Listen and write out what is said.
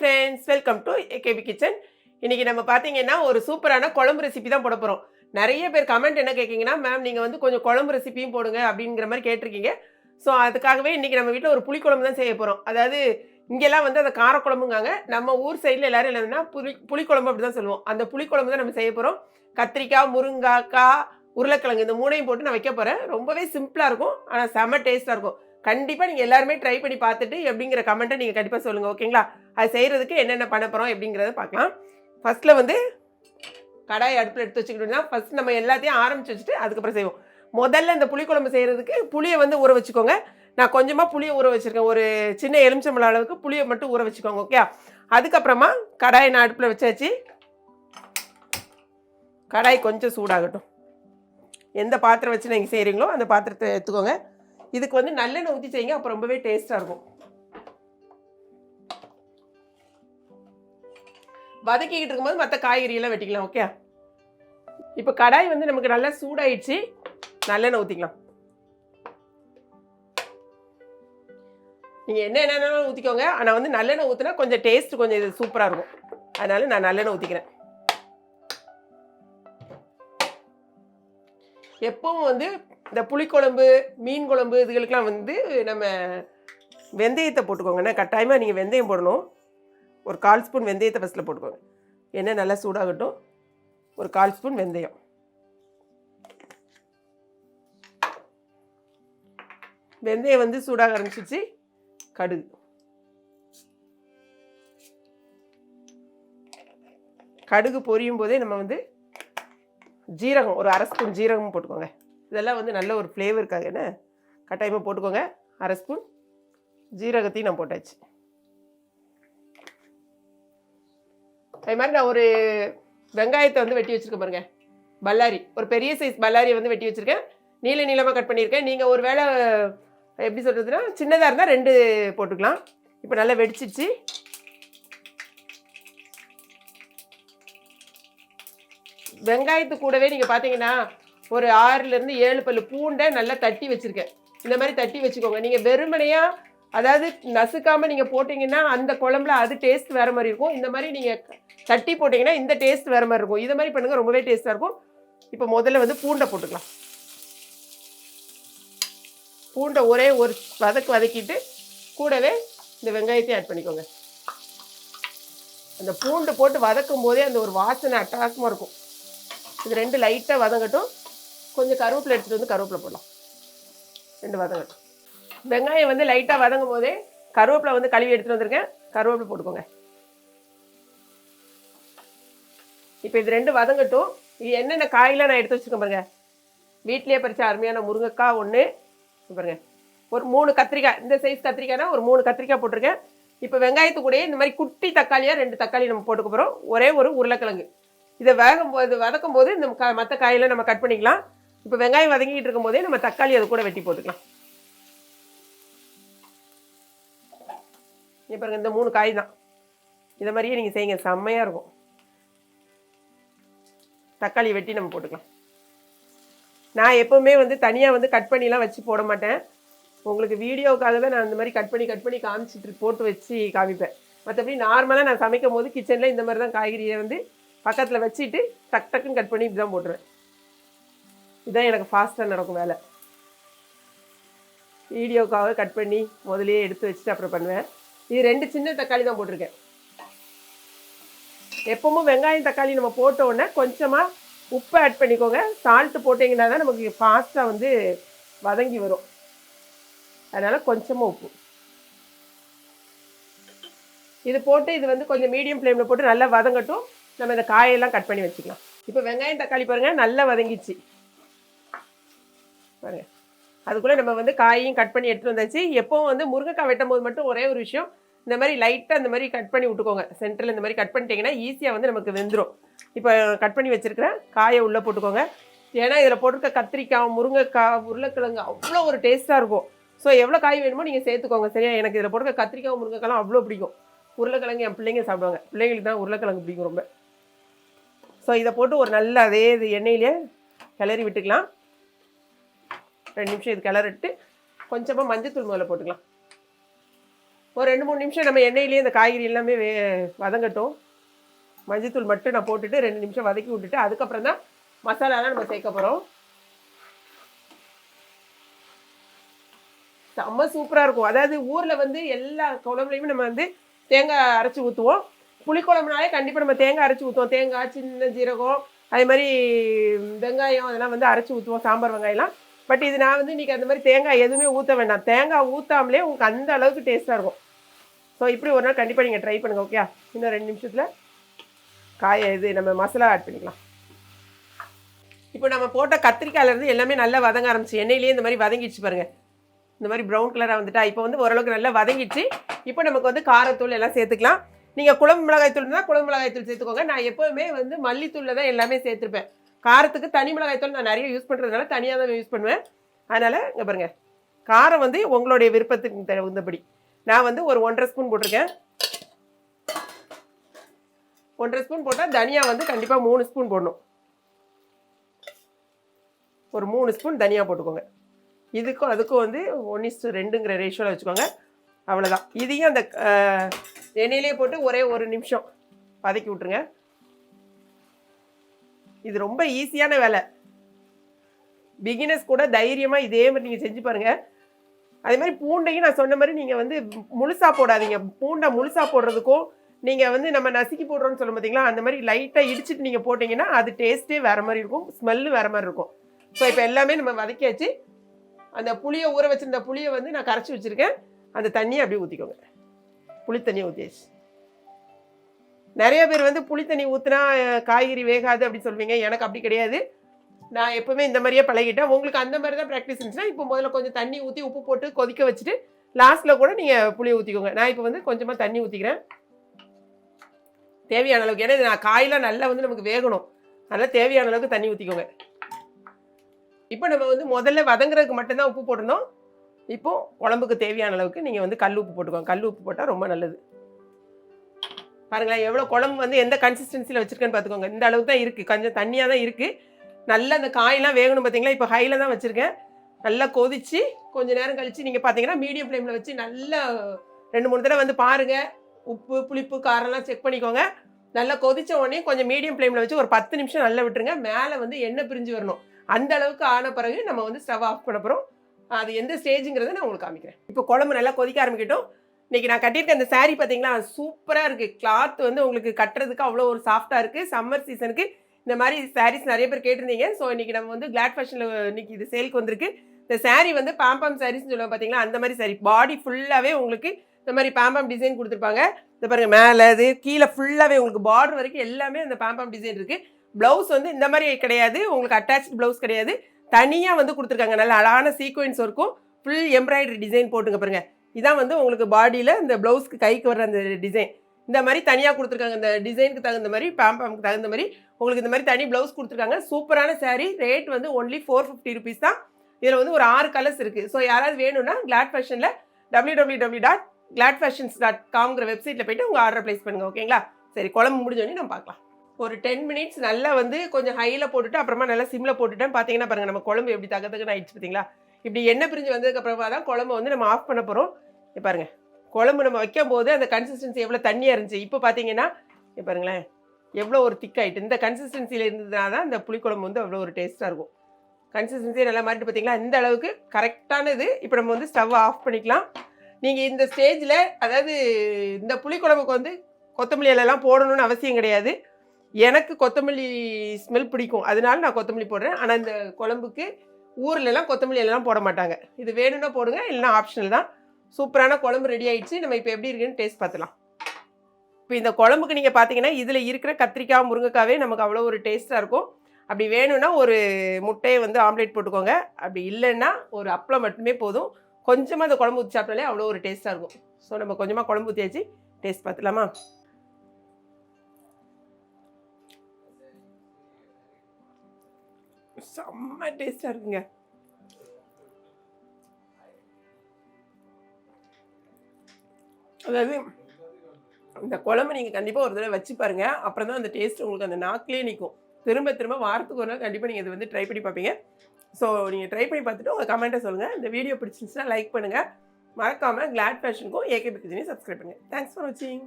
Friends welcome to AKP kitchen இன்றைக்கி நம்ம பார்த்தீங்கன்னா ஒரு சூப்பரான குழம்பு ரெசிபி தான் போட போகிறோம் நிறைய பேர் கமெண்ட் என்ன கேட்கிங்கன்னா மேம் நீங்கள் வந்து கொஞ்சம் குழம்பு ரெசிபியும் போடுங்க அப்படிங்கிற மாதிரி கேட்டிருக்கீங்க. ஸோ அதுக்காகவே இன்றைக்கி நம்ம வீட்டில் ஒரு புளிக்குழம்பு தான் செய்ய போகிறோம் அதாவது இங்கெல்லாம் வந்து அந்த காரக்குழம்புங்காங்க நம்ம ஊர் சைடில் எல்லோரும் என்னதுன்னா புளி புளிக்குழம்பு அப்படி தான் சொல்லுவோம். அந்த புளிக்குழம்பு தான் நம்ம செய்ய போகிறோம் கத்திரிக்காய் முருங்காக்காய் உருளைக்கிழங்கு இந்த மூணையும் போட்டு நான் வைக்க போகிறேன் ரொம்பவே சிம்பிளாக இருக்கும். ஆனால் செம்ம டேஸ்ட்டாக இருக்கும். கண்டிப்பாக நீங்கள் எல்லாருமே ட்ரை பண்ணி பார்த்துட்டு எப்படிங்கிற கமெண்ட்டை நீங்கள் கண்டிப்பாக சொல்லுங்கள் ஓகேங்களா? அது செய்கிறதுக்கு என்னென்ன பண்ண போகிறோம் எப்படிங்கிறத பார்க்கலாம். ஃபஸ்ட்டில் வந்து கடாய் அடுப்பில் எடுத்து வச்சுக்கிட்டோம்னா ஃபஸ்ட் நம்ம எல்லாத்தையும் ஆரம்பிச்சு வச்சுட்டு அதுக்கப்புறம் செய்வோம். முதல்ல இந்த புளிக்குழம்பு செய்கிறதுக்கு புளியை வந்து ஊற வச்சுக்கோங்க. நான் கொஞ்சமாக புளியை ஊற வச்சுருக்கேன். ஒரு சின்ன எலுமிச்சம்பழம் அளவுக்கு புளியை மட்டும் ஊற வச்சுக்கோங்க ஓகே அதுக்கப்புறமா கடாயை நான் அடுப்பில் வச்சாச்சு. கடாய் கொஞ்சம் சூடாகட்டும். எந்த பாத்திரம் வச்சு நீங்கள் செய்கிறீங்களோ அந்த பாத்திரத்தை எடுத்துக்கோங்க. இதுக்கு வந்து நல்லெண்ணெய் ஊற்றி செய்யுங்க அப்போ ரொம்பவே டேஸ்ட்டாக இருக்கும். வதக்கிக்கிட்டு இருக்கும்போது மற்ற காய்கறியெல்லாம் வெட்டிக்கலாம் ஓகே இப்போ கடாய் வந்து நமக்கு நல்லா சூடாயிடுச்சு. நல்லெண்ணெய் ஊற்றிக்கலாம் நீங்கள் என்ன என்னென்ன ஊற்றிக்கோங்க ஆனால் வந்து நல்லெண்ணெய் ஊற்றினா கொஞ்சம் டேஸ்ட் கொஞ்சம் இது சூப்பராக இருக்கும். அதனால நான் நல்லெண்ணெய் ஊற்றிக்கிறேன் எப்பவும் வந்து இந்த புளிக்குழம்பு மீன் குழம்பு இதுகளுக்கெலாம் வந்து நம்ம வெந்தயத்தை போட்டுக்கோங்க. ஏன்னா கட்டாயமாக நீங்கள் வெந்தயம் போடணும். ஒரு கால் ஸ்பூன் வெந்தயத்தை ஃபஸ்ட்டில் போட்டுக்கோங்க. எண்ணெய் நல்லா சூடாகட்டும். ஒரு கால் ஸ்பூன் வெந்தயம். வெந்தயம் வந்து சூடாக ஆரம்பிச்சிச்சு கடுகு. கடுகு பொரியும் போதே நம்ம வந்து ஜீரகம் ஒரு அரை ஸ்பூன் ஜீரகம் போட்டுக்கோங்க. இதெல்லாம் வந்து நல்ல ஒரு ஃப்ளேவருக்காக என்ன? கட்டாயமாக போட்டுக்கோங்க. அரை ஸ்பூன் ஜீரகத்தையும் நான் போட்டாச்சு. அது மாதிரி நான் ஒரு வெங்காயத்தை வந்து வெட்டி வச்சுருக்கேன் பாருங்க. பல்லாரி. ஒரு பெரிய சைஸ் பல்லாரியை வந்து வெட்டி வச்சுருக்கேன். நீல நீளமாக கட் பண்ணியிருக்கேன். நீங்கள் ஒரு வேளை எப்படி சொல்கிறதுனா சின்னதாக இருந்தால் ரெண்டு போட்டுக்கலாம். இப்போ நல்லா வெடிச்சிச்சு வெங்காயத்து கூடவே நீங்கள் பார்த்தீங்கன்னா ஒரு ஆறுலேருந்து ஏழு பல்லு பூண்டை நல்லா தட்டி வச்சுருக்கேன். இந்த மாதிரி தட்டி வச்சுக்கோங்க. நீங்கள் வெறுமனையாக அதாவது நசுக்காமல் நீங்கள் போட்டிங்கன்னா அந்த குழம்புல அது டேஸ்ட் வேறு மாதிரி இருக்கும். இந்த மாதிரி நீங்கள் தட்டி போட்டிங்கன்னா இந்த டேஸ்ட் வேறு மாதிரி இருக்கும். இது மாதிரி பண்ணுங்கள் ரொம்பவே டேஸ்ட்டாக இருக்கும். இப்போ முதல்ல வந்து பூண்டை போட்டுக்கலாம். பூண்டை ஒரே ஒரு வதக்கு வதக்கிட்டு கூடவே இந்த வெங்காயத்தையும் ஆட் பண்ணிக்கோங்க. அந்த பூண்டு போட்டு வதக்கும் போதே அந்த ஒரு வாசனை அட்டகாசமாக இருக்கும். இது ரெண்டு லைட்டாக வதங்கட்டும். கொஞ்சம் கருவேப்பிலை எடுத்துகிட்டு வந்து கருவேப்பிலை போடலாம். ரெண்டு வதங்கட்டும். வெங்காயம் வந்து லைட்டாக வதங்கும் போதே கருவேப்பிலை வந்து கழுவி எடுத்துகிட்டு வந்திருக்கேன். கருவேப்பிலை போட்டுக்கோங்க. இப்போ இது ரெண்டு வதங்கட்டும். இது என்னென்ன காயெல்லாம் நான் எடுத்து வச்சுருக்கேன் பாருங்கள் வீட்லேயே பறித்த அருமையான முருங்கைக்காய் ஒன்று பாருங்க. ஒரு மூணு கத்திரிக்காய். இந்த சைஸ் கத்திரிக்காய்னா ஒரு மூணு கத்திரிக்காய் போட்டிருக்கேன். இப்போ வெங்காயத்துக்கூடயே இந்த மாதிரி குட்டி தக்காளியாக ரெண்டு தக்காளி நம்ம போட்டுக்க போகிறோம் ஒரே ஒரு உருளைக்கிழங்கு. இதை வேகும் போது வதக்கும் போது இந்த க மற்ற காயெல்லாம் நம்ம கட் பண்ணிக்கலாம். இப்போ வெங்காயம் வதங்கிட்டு இருக்கும் போதே நம்ம தக்காளி அது கூட வெட்டி போட்டுக்கலாம். இப்போ இந்த மூணு காய் தான். இதை மாதிரியே நீங்கள் செய்யுங்க செம்மையாக இருக்கும். தக்காளி வெட்டி நம்ம போட்டுக்கலாம். நான் எப்போவுமே வந்து தனியாக வந்து கட் பண்ணிலாம் வச்சு போட மாட்டேன். உங்களுக்கு வீடியோவுக்காக தான் நான் இந்த மாதிரி கட் பண்ணி கட் பண்ணி காமிச்சிட்டு போட்டு வச்சு காமிப்பேன். மற்றபடி நார்மலாக நான் சமைக்கும் போது கிச்சனில் இந்த மாதிரி தான் காய்கறியை வந்து பக்கத்தில் வச்சுட்டு டக் டக்குன்னு கட் பண்ணி இப்படி தான் போட்டுருவேன். இதுதான் எனக்கு ஃபாஸ்ட்டாக நடக்கும் வேலை. வீடியோக்காக கட் பண்ணி முதலையே எடுத்து வச்சுட்டு அப்புறம் பண்ணுவேன். இது ரெண்டு சின்ன தக்காளி தான் போட்டிருக்கேன். எப்பவும் வெங்காயம் தக்காளி நம்ம போட்டோன்னே கொஞ்சமாக உப்பு ஆட் பண்ணிக்கோங்க. சால்ட்டு போட்டிங்கன்னா தான் நமக்கு ஃபாஸ்ட்டாக வந்து வதங்கி வரும். அதனால் கொஞ்சமாக உப்பு. இது போட்டு இது வந்து கொஞ்சம் மீடியம் ஃப்ளேமில் போட்டு நல்லா வதங்கட்டும். நம்ம இந்த காயெல்லாம் கட் பண்ணி வச்சுக்கலாம். இப்போ வெங்காயம் தக்காளி பாருங்கள் நல்லா வதங்கிச்சு பாருங்க. அதுக்குள்ளே நம்ம வந்து காயையும் கட் பண்ணி எடுத்துகிட்டு வந்தாச்சு. எப்போவும் வந்து முருங்கைக்காய் வெட்டும் போது மட்டும் ஒரே ஒரு விஷயம் இந்த மாதிரி லைட்டாக இந்த மாதிரி கட் பண்ணி விட்டுக்கோங்க. சென்டரில் இந்த மாதிரி கட் பண்ணிட்டீங்கன்னா ஈஸியாக வந்து நமக்கு வெந்துடும் இப்போ கட் பண்ணி வச்சுருக்கிறேன் காயை உள்ளே போட்டுக்கோங்க. ஏன்னா இதில் போட்டிருக்க கத்திரிக்காய் முருங்கைக்காய் உருளைக்கிழங்கு அவ்வளோ ஒரு டேஸ்ட்டாக இருக்கும். ஸோ எவ்வளோ காய் வேணுமோ நீங்கள் சேர்த்துக்கோங்க சரியா? எனக்கு இதில் போட்டிருக்க கத்திரிக்காய் முருங்கைக்காய்லாம் அவ்வளோ பிடிக்கும். உருளைக்கிழங்கு என் பிள்ளைங்க சாப்பிடுவாங்க. பிள்ளைங்களுக்கு தான் உருளைக்கிழங்கு பிடிக்கும் ரொம்ப. ஸோ இதை போட்டு ஒரு நல்ல அதே இது எண்ணெயிலே கிளறி விட்டுக்கலாம். ரெண்டு நிமிஷம் இது கிளறிட்டு கொஞ்சமாக மஞ்சத்தூள் முதல்ல போட்டுக்கலாம். ஒரு ரெண்டு மூணு நிமிஷம் நம்ம எண்ணெயிலேயே இந்த காய்கறி எல்லாமே வே வதங்கட்டும். மஞ்சத்தூள் மட்டும் நான் போட்டுட்டு ரெண்டு நிமிஷம் வதக்கி விட்டுட்டு அதுக்கப்புறம் தான் மசாலாலாம் நம்ம சேர்க்க போகிறோம் செம்ம சூப்பராக இருக்கும். அதாவது ஊரில் வந்து எல்லா குழம்புலையுமே நம்ம வந்து தேங்காய் அரைச்சி ஊற்றுவோம் புளிக்குழம்புனாலே கண்டிப்பாக நம்ம தேங்காய் அரைச்சி ஊற்றுவோம் தேங்காய் சின்ன ஜீரகம் அதே மாதிரி வெங்காயம் அதெல்லாம் வந்து அரைச்சி ஊற்றுவோம் சாம்பார் வெங்காயம்லாம். பட் இது நான் வந்து இன்றைக்கி அந்த மாதிரி தேங்காய் எதுவுமே ஊற்ற வேண்டாம். தேங்காய் ஊற்றாமலே உங்களுக்கு அந்த அளவுக்கு டேஸ்ட்டாக இருக்கும். ஸோ இப்படி ஒரு நாள் கண்டிப்பாக நீங்கள் ட்ரை பண்ணுங்கள் ஓகே இன்னும் ரெண்டு நிமிஷத்தில் காயை இது நம்ம மசாலா ஆட் பண்ணிக்கலாம். இப்போ நம்ம போட்ட கத்திரிக்காயிலேருந்து எல்லாமே நல்லா வதங்க ஆரம்பிச்சு எண்ணெயிலேயே இந்த மாதிரி வதங்கிடுச்சு பாருங்கள் இந்த மாதிரி ப்ரௌன் கலராக வந்துட்டா இப்போ வந்து ஓரளவுக்கு நல்லா வதங்கிடுச்சு. இப்போ நமக்கு வந்து காரத்தூள் எல்லாம் சேர்த்துக்கலாம். நீங்கள் குழம்பு மிளகாய் தூள் இருந்தால் குழம்பு மிளகாய் தூள் சேர்த்துக்கோங்க. நான் எப்போவுமே வந்து மல்லித்தூளில் தான் எல்லாமே சேர்த்துருப்பேன் காரத்துக்கு தனி மிளகாய் தூள் நான் நிறைய யூஸ் பண்ணுறதுனால தனியாக தான் யூஸ் பண்ணுவேன். அதனால் இங்கே பாருங்கள் காரம் வந்து உங்களுடைய விருப்பத்துக்கு தகுந்தபடி. நான் வந்து ஒரு ஒன்றரை ஸ்பூன் போட்டிருக்கேன். ஒன்றரை ஸ்பூன் போட்டால் தனியா வந்து கண்டிப்பாக மூணு ஸ்பூன் போடணும். ஒரு மூணு ஸ்பூன் தனியா போட்டுக்கோங்க. இதுக்கும் அதுக்கும் வந்து ஒன் ரெண்டுங்கிற ரேஷியோவில் வச்சுக்கோங்க. அவ்வளோதான் இதையும் அந்த எண்ணெயிலே போட்டு ஒரே ஒரு நிமிஷம் வதக்கி விட்ருங்க இது ரொம்ப ஈஸியான வேலை. பிகினர்ஸ் கூட தைரியமாக இதே மாதிரி நீங்கள் செஞ்சு பாருங்கள் அதே மாதிரி பூண்டையும் நான் சொன்ன மாதிரி நீங்கள் வந்து முழுசாக போடாதீங்க. பூண்டை முழுசாக போடுறதுக்கும் நீங்கள் வந்து நம்ம நசுக்கி போடுறோன்னு சொல்ல பார்த்தீங்களா அந்த மாதிரி லைட்டாக இடிச்சிட்டு நீங்கள் போட்டிங்கன்னா அது டேஸ்ட்டே வேறு மாதிரி இருக்கும். ஸ்மெல்லு வேறு மாதிரி இருக்கும். ஸோ இப்போ எல்லாமே நம்ம வதக்கியாச்சு. அந்த புளியை ஊற வச்சிருந்த புளியை வந்து நான் கரைச்சி வச்சுருக்கேன். அந்த தண்ணியை அப்படியே ஊற்றிக்கோங்க புளி தண்ணியை ஊற்றியாச்சு நிறைய பேர் வந்து புளி தண்ணி ஊற்றினா காய்கறி வேகாது அப்படி சொல்வீங்க. எனக்கு அப்படி கிடையாது. நான் எப்பவுமே இந்த மாதிரியே பழகிட்டேன். உங்களுக்கு அந்த மாதிரி தான் ப்ராக்டிஸ் இருந்துச்சுன்னா இப்போ முதல்ல கொஞ்சம் தண்ணி ஊற்றி உப்பு போட்டு கொதிக்க வச்சுட்டு லாஸ்ட்டில் கூட நீங்கள் புளியை ஊற்றிக்கோங்க நான் இப்போ வந்து கொஞ்சமாக தண்ணி ஊற்றிக்கிறேன் தேவையான அளவுக்கு. ஏன்னா இது நான் காயெல்லாம் நல்லா வந்து நமக்கு வேகணும். அதனால் தேவையான அளவுக்கு தண்ணி ஊற்றிக்கோங்க இப்போ நம்ம வந்து முதல்ல வதங்குறதுக்கு மட்டும்தான் உப்பு போடணும் இப்போது குழம்புக்கு தேவையான அளவுக்கு நீங்கள் வந்து கல் உப்பு போட்டுக்கோங்க. கல் உப்பு போட்டால் ரொம்ப நல்லது. பாருங்களேன் எவ்வளோ குழம்பு வந்து எந்த கன்சிஸ்டன்சியில் வச்சுருக்கேன்னு பார்த்துக்கோங்க இந்த அளவுக்கு தான் இருக்குது கொஞ்சம் தண்ணியாக தான் இருக்குது நல்லா அந்த காயெல்லாம் வேகணும் பார்த்தீங்களா இப்போ ஹையில் தான் வச்சுருக்கேன். நல்லா கொதிச்சு கொஞ்ச நேரம் கழித்து நீங்கள் பார்த்தீங்கன்னா மீடியம் ஃப்ளேமில் வச்சு நல்லா ரெண்டு மூணு தடவை வந்து பாருங்கள் உப்பு புளிப்பு காரம்லாம் செக் பண்ணிக்கோங்க. நல்லா கொதித்த உடனே கொஞ்சம் மீடியம் ஃப்ளேமில் வச்சு ஒரு பத்து நிமிஷம் நல்லா விட்டுருங்க. மேலே வந்து எண்ணெய் பிரிஞ்சு வரணும். அந்த அளவுக்கு ஆன பிறகு நம்ம வந்து ஸ்டவ் ஆஃப் பண்ண போகிறோம் அது எந்த ஸ்டேஜுங்கிறத நான் உங்களுக்கு காமிக்கிறேன். இப்போ குழம்பு நல்லா கொதிக்க ஆரம்பிக்கட்டும். இன்றைக்கி நான் கட்டியிருக்க அந்த சாரீ பார்த்தீங்களா சூப்பராக இருக்குது கிளாத் வந்து உங்களுக்கு கட்டுறதுக்கு அவ்வளோ ஒரு சாஃப்டாக இருக்குது சம்மர் சீசனுக்கு இந்த மாதிரி சாரீஸ் நிறைய பேர் கேட்டிருந்தீங்க. ஸோ இன்றைக்கி நம்ம வந்து கிளாட் ஃபேஷனில் இன்றைக்கி இது சேலுக்கு வந்திருக்கு. இந்த சாரீ வந்து பாம்பம் சாரீஸ்னு சொல்லுவோம் பார்த்தீங்களா அந்த மாதிரி saree. பாடி ஃபுல்லாகவே உங்களுக்கு இந்த மாதிரி பாம்பம் டிசைன் கொடுத்துருப்பாங்க. இந்த பாருங்கள் மேலே இது கீழே ஃபுல்லாகவே உங்களுக்கு பார்டர் வரைக்கும் எல்லாமே அந்த பாம்பம் டிசைன் இருக்குது ப்ளவுஸ் வந்து இந்த மாதிரி கிடையாது. உங்களுக்கு அட்டாச் ப்ளவுஸ் கிடையாது. தனியாக வந்து கொடுத்துருக்காங்க. நல்ல அழகான சீக்வன்ஸ் இருக்கும் ஃபுல் எம்ப்ராய்டரி டிசைன் போட்டுங்க பாருங்க. இதான் வந்து உங்களுக்கு பாடியில் இந்த ப்ளவுஸ்க்கு கைக்கு வர்ற அந்த டிசைன் இந்த மாதிரி தனியாக கொடுத்துருக்காங்க. இந்த டிசைனுக்கு தகுந்த மாதிரி பாம்பாம்க்கு தகுந்த மாதிரி உங்களுக்கு இந்த மாதிரி தனி ப்ளவுஸ் கொடுத்துருக்காங்க. சூப்பரான saree. ரேட் வந்து ஒன்லி ஃபோர் ஃபிஃப்டி ருபீஸ் தான். இதில் வந்து ஒரு ஆறு கலர்ஸ் இருக்குது ஸோ யாராவது வேணும்னா Glad ஃபேஷனில் W W W dot Glad fashions dot காம்ங்கிற வெப்சைட்டில் போயிட்டு உங்கள் ஆர்டர் ப்ளேஸ் பண்ணுங்கள் ஓகேங்களா சரி குழம்பு முடிஞ்சோடனே நம்ம பார்க்கலாம். ஒரு டென் மினிட்ஸ் நல்லா வந்து கொஞ்சம் ஹையில் போட்டுட்டு அப்புறமா நல்லா சிம்மில் போட்டுட்டேன் பார்த்தீங்கன்னா பாருங்கள் நம்ம குழம்பு எப்படி தக தகன்னு ஆயிடுச்சு பார்த்தீங்களா இப்படி எண்ணெய் பிரிஞ்சு வந்ததுக்கப்புறமா தான் குழம்பு வந்து நம்ம ஆஃப் பண்ண போகிறோம் இப்போ குழம்பு நம்ம வைக்கும் போது அந்த கன்சிஸ்டன்சி எவ்வளோ தண்ணியாக இருந்துச்சு. இப்போ பார்த்தீங்கன்னா இப்போ பாருங்களேன் எவ்வளோ ஒரு திக் ஆகிட்டு இந்த கன்சிஸ்டன்சியில் இருந்ததுனால தான் இந்த புளிக்குழம்பு வந்து அவ்வளோ ஒரு டேஸ்ட்டாக இருக்கும். கன்சிஸ்டன்சி நல்லா மாறிட்டு பார்த்தீங்களா இந்த அளவுக்கு கரெக்டான இது. இப்போ நம்ம வந்து ஸ்டவ் ஆஃப் பண்ணிக்கலாம். நீங்கள் இந்த ஸ்டேஜில் அதாவது இந்த புளிக்குழம்புக்கு வந்து கொத்தமல்லி இலைலாம் போடணும்னு அவசியம் கிடையாது. எனக்கு கொத்தமல்லி ஸ்மெல் பிடிக்கும். அதனால நான் கொத்தமல்லி போடுறேன். ஆனால் இந்த குழம்புக்கு ஊர்லலாம் கொத்தமல்லி எல்லாம் போட மாட்டாங்க. இது வேணும்னா போடுங்க இல்லைன்னா ஆப்ஷனல் தான். சூப்பரான குழம்பு ரெடி ஆயிடுச்சு. நம்ம இப்போ எப்படி இருக்குன்னு டேஸ்ட் பார்த்துலாம். இப்போ இந்த குழம்புக்கு நீங்கள் பார்த்தீங்கன்னா இதில் இருக்கிற கத்திரிக்காய் முருங்கைக்காவே நமக்கு அவ்வளோ ஒரு டேஸ்ட்டாக இருக்கும். அப்படி வேணும்னா ஒரு முட்டையை வந்து ஆம்லேட் போட்டுக்கோங்க. அப்படி இல்லைன்னா ஒரு அப்பளம் மட்டுமே போதும். கொஞ்சமாக அந்த குழம்பு ஊற்றி சாப்பிட்டாலே அவ்வளோ ஒரு டேஸ்ட்டாக இருக்கும். ஸோ நம்ம கொஞ்சமாக குழம்பு ஊற்றியாச்சு டேஸ்ட் பார்த்துலாமா? செம்ம டேஸ்ட்டாக இருக்குங்க. அதாவது இந்த குழம்பு நீங்கள் கண்டிப்பாக ஒரு தடவை வச்சு பாருங்க. அப்புறம் தான் அந்த டேஸ்ட் உங்களுக்கு அந்த நாக்கிலே நிற்கும் திரும்ப திரும்ப வாரத்துக்கு ஒரு நாள் கண்டிப்பாக நீங்கள் இது வந்து ட்ரை பண்ணி பார்ப்பீங்க. ஸோ நீங்கள் ட்ரை பண்ணி பார்த்துட்டு உங்கள் கமெண்ட்டை சொல்லுங்கள் இந்த வீடியோ பிடிச்சிருந்துச்சுன்னா லைக் பண்ணுங்கள் மறக்காமல் கிளாட் ஃபேஷனுக்கும் ஏகே கிச்சனையும் சப்ஸ்கிரைப் பண்ணுங்கள் தேங்க்ஸ் ஃபார் வாட்சிங்